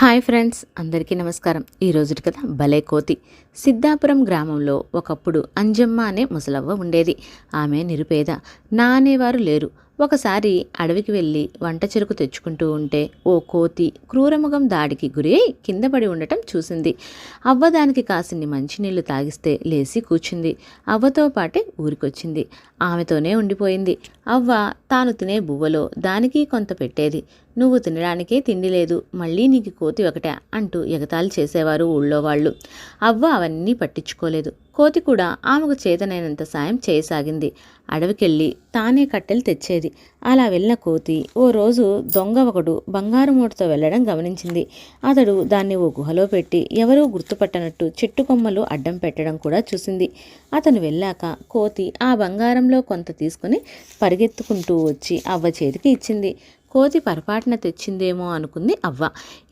Hi friends అందరికీ నమస్కారం. ఈ కథ భలే కోతి. సిద్ధాపురం గ్రామంలో ఒకప్పుడు అంజమ్మ అనే ముసలవ్వ ఉండేది. ఆమె నిరుపేద. నా అనేవారు లేరు. ఒకసారి అడవికి వెళ్ళి వంట చెరుకు తెచ్చుకుంటూ ఉంటే ఓ కోతి క్రూరముఖం దాడికి గురి కింద పడి ఉండటం చూసింది. అవ్వ దానికి కాసిన్ని మంచినీళ్ళు తాగిస్తే లేచి కూర్చుంది. అవ్వతో పాటే ఊరికొచ్చింది. ఆమెతోనే ఉండిపోయింది. అవ్వ తాను తినే బువ్వలో దానికి కొంత పెట్టేది. నువ్వు తినడానికే తిండి లేదు. మళ్ళీ నీకు కోతి ఒకటే అంటూ ఎగతాళి చేసేవారు ఊళ్ళో వాళ్ళు. అవ్వ అవన్నీ పట్టించుకోలేదు. కోతి కూడా ఆమెకు చేతనైనంత సాయం చేయసాగింది. అడవికెళ్ళి తానే కట్టెలు తెచ్చేది. అలా వెళ్ళిన కోతి ఓ రోజు దొంగ ఒకడు బంగారు మూటతో వెళ్ళడం గమనించింది. అతడు దాన్ని ఓ గుహలో పెట్టి ఎవరూ గుర్తుపట్టనట్టు చెట్టు కొమ్మలు అడ్డం పెట్టడం కూడా చూసింది. అతను వెళ్ళాక కోతి ఆ బంగారంలో కొంత తీసుకుని పరిగెత్తుకుంటూ వచ్చి అవ్వ చేతికి ఇచ్చింది. కోతి పొరపాటున తెచ్చిందేమో అనుకుంది అవ్వ.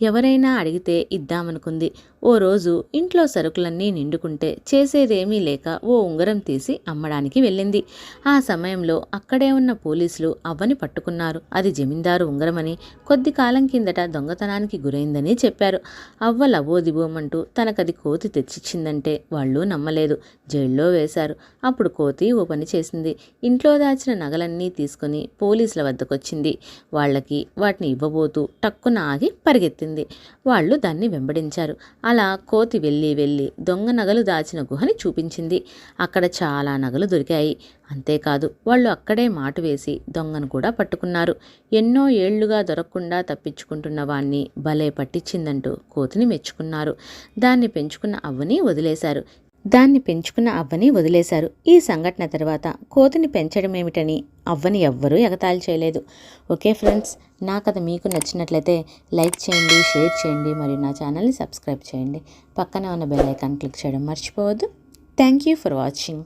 ఎవరైనా అడిగితే ఇద్దామనుకుంది. ఓ రోజు ఇంట్లో సరుకులన్నీ నిండుకుంటే చేసేదేమీ లేక ఓ ఉంగరం తీసి అమ్మడానికి వెళ్ళింది. ఆ సమయంలో అక్కడే ఉన్న పోలీసులు అవ్వని పట్టుకున్నారు. అది జమీందారు ఉంగరమని కొద్ది కాలం కిందట దొంగతనానికి గురైందని చెప్పారు. అవ్వ లవోదిబోమంటూ తనకది కోతి తెచ్చిచ్చిందంటే వాళ్ళు నమ్మలేదు. జైల్లో వేశారు. అప్పుడు కోతి ఓ పని చేసింది. ఇంట్లో దాచిన నగలన్నీ తీసుకుని పోలీసుల వద్దకొచ్చింది. వాళ్ళకి వాటిని ఇవ్వబోతూ టక్కున ఆగి పరిగెత్తింది. వాళ్ళు దాన్ని వెంబడించారు. అలా కోతి వెళ్ళి వెళ్ళి దొంగ నగలు దాచిన గుహని చూపించింది. అక్కడ చాలా నగలు దొరికాయి. అంతేకాదు వాళ్ళు అక్కడే మాటు వేసి దొంగను కూడా పట్టుకున్నారు. ఎన్నో ఏళ్ళుగా దొరకకుండా తప్పించుకుంటున్న వాణ్ణి భలే పట్టించిందంటూ కోతిని మెచ్చుకున్నారు. దాన్ని పెంచుకున్న అవ్వని వదిలేశారు. దాన్ని పెంచుకున్న అవ్వని వదిలేశారు. ఈ సంఘటన తర్వాత కోతిని పెంచడమేమిటని అవ్వని ఎవ్వరూ ఎగతాళి చేయలేదు. ఓకే ఫ్రెండ్స్ నా కథ మీకు నచ్చినట్లయితే లైక్ చేయండి షేర్ చేయండి మరియు నా ఛానల్ని సబ్స్క్రైబ్ చేయండి. పక్కనే ఉన్న బెల్ ఐకాన్ క్లిక్ చేయడం మర్చిపోవద్దు. Thank you for watching.